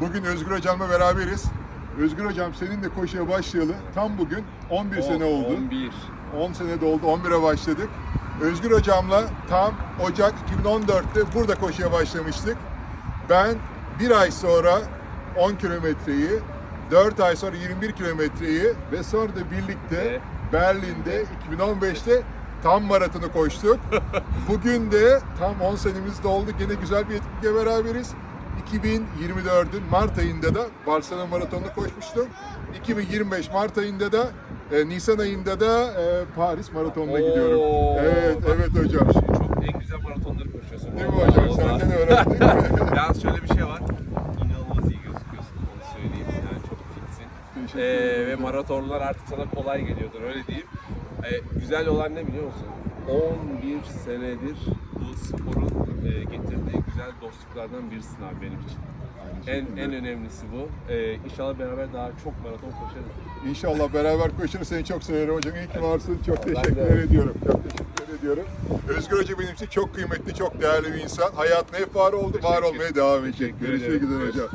Bugün Özgür Hocam'la beraberiz. Özgür Hocam seninle koşuya başlayalı tam bugün 11 sene oldu. 11. 10 sene doldu, 11'e başladık. Özgür Hocam'la tam Ocak 2014'te burada koşuya başlamıştık. Ben bir ay sonra 10 kilometreyi, 4 ay sonra 21 kilometreyi ve sonra da birlikte Evet. Berlin'de 2015'te tam maratonu koştuk. Bugün de tam 10 senemiz doldu. Gene güzel bir etkinlikle beraberiz. 2024'ün Mart ayında da Barcelona Maratonu'nu koşmuştum. 2025 Mart ayında da e, Nisan ayında da e, Paris Maratonu'na gidiyorum. Evet, bak, evet hocam. Çok en güzel maratonları koşuyorsun. Değil mi hocam? Senden öğrendik. Yalnız şöyle bir şey var. İnanılmaz iyi gözüküyorsun. Onu söyleyeyim. Yani çok fitsin. Ee, ve maratonlar artık sana kolay geliyordur öyle diyeyim. Ee, güzel olan ne biliyor musun? 11 senedir bu sporun e, getirdiği güzel dostluklardan birisin abi benim için. En, en önemlisi bu. Ee, inşallah beraber daha çok maraton koşarız. İnşallah beraber koşarız. Seni çok severim hocam. İyi ki varsın. Çok Ben teşekkür de. ediyorum. Çok teşekkür ediyorum. Özgür Hoca benim için çok kıymetli, çok değerli bir insan. Hayatında hep var oldu, var Teşekkür- olmaya devam edecek. teşekkür Görüşmek ederim. üzere hocam.